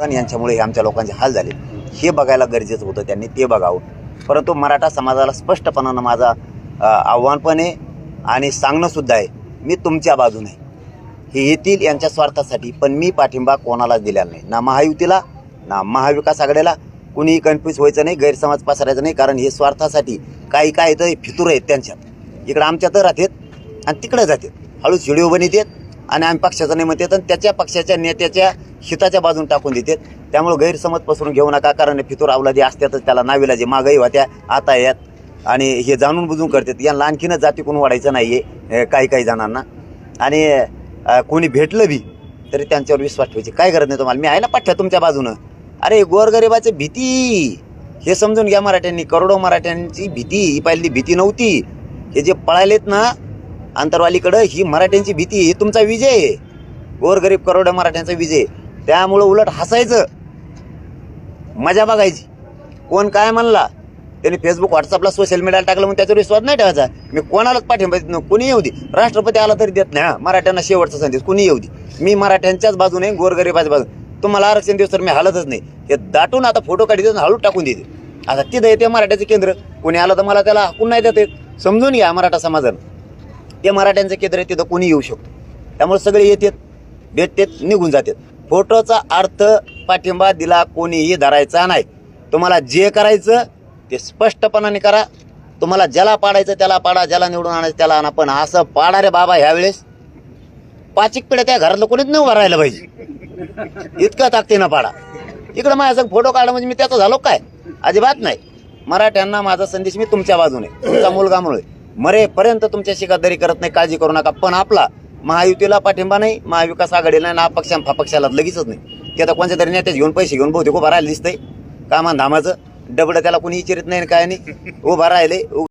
पण यांच्यामुळे हे आमच्या लोकांचे हाल झाले. हे बघायला गरजेचं होतं त्यांनी ते बघावं हो. परंतु मराठा समाजाला स्पष्टपणानं माझा आव्हान पण आहे आणि सांगणंसुद्धा आहे मी तुमच्या बाजूने. आहे. हे येतील यांच्या स्वार्थासाठी पण मी पाठिंबा कोणालाच दिलेला नाही. ना महायुतीला ना महाविकास आघाडीला. कुणीही कन्फ्यूज व्हायचं नाही गैरसमज पसरायचं नाही कारण हे स्वार्थासाठी काही काय तर फितूर आहेत त्यांच्यात. इकडं आमच्यात राहतात आणि तिकडे जातात हळूच व्हिडिओ बनवतात आणि आम्ही पक्षाचं नाही म्हणतात आणि त्याच्या पक्षाच्या नेत्याच्या हिताच्या बाजून टाकून देतात त्यामुळे गैरसमज पसरून घेऊ नका कारण फितूर अवलादी असतातच त्याला नावीला जे मागही होत्या आता यात. आणि हे जाणून बुजून करतात यांना आणखीनच जाती कोण वाढायचं नाही आहे काही काही जणांना. आणि कोणी भेटलं बी तरी त्यांच्यावर विश्वास ठेवायची काय गरज नाही तुम्हाला. मी आहे ना पाठ्या तुमच्या बाजूनं. अरे गोरगरिबाची भीती. हे समजून घ्या मराठ्यांनी करोडो मराठ्यांची भीती ही पहिली भीती नव्हती. हे जे पळालेत ना आंतरवालीकडं ही मराठ्यांची भीती ही तुमचा विजय आहे. गोरगरीब करोड मराठ्यांचा विजय त्यामुळं उलट हसायचं. मजा बघायची. कोण काय म्हणला? त्यांनी फेसबुक व्हॉट्सअपला सोशल मीडियाला टाकलं म्हणून त्याच्यावर विश्वास नाही ठेवायचा. मी कोणालाच पाठिंबा देत नाही. कोणी येऊ दे. राष्ट्रपती आला तरी देत नाही हा. मराठ्यांना शेवटचा संदेश. कुणी येऊ दे. मी मराठ्यांच्याच बाजूने गोरगरीबाच्या बाजूने. तुम्हाला आरक्षण दिवस तर मी हालतच नाही. हे दाटून आता फोटो काढते आणि हळू टाकून देते. आता तिथं येते मराठ्याचं केंद्र. कोणी आलं तर मला त्याला हाकून नाही देत. समजून घ्या मराठा समाजानं ते मराठ्यांचं केंद्र आहे तिथं कोणी येऊ शकतो. त्यामुळे सगळे येतात भेटतात निघून जातात. फोटोचा अर्थ पाठिंबा दिला कोणीही धरायचा नाही. तुम्हाला जे करायचं ते स्पष्टपणाने करा. तुम्हाला ज्याला पाडायचं त्याला पाडा. ज्याला निवडून आणायचं त्याला आणा. पण असं पाडा रे बाबा ह्यावेळेस. पाचिक पिढ्या त्या घरातलं कोणीच न उभं राहिलं पाहिजे. इतकं ताकदीनं पाडा. इकडं माझ्या फोटो काढा म्हणजे मी त्याचा झालो काय? अजिबात नाही. मराठ्यांना माझा संदेश मी तुमच्या बाजूने. तुमचा मुलगा म्हणून. मरेपर्यंत तुमच्याशी गद्दारी करत नाही काळजी करू नका. पण आपला महायुतीला पाठिंबा नाही महाविकास आघाडीला ना अपक्षा फापक्षाला लगेचच नाही. ते आता कोणत्या तरी नेत्याच घेऊन पैसे घेऊन बहुतेक उभा राहिले दिसतंय. कामान धामाचं. डबडं त्याला कोणी विचारित नाही काय नाही. उभा राहिले.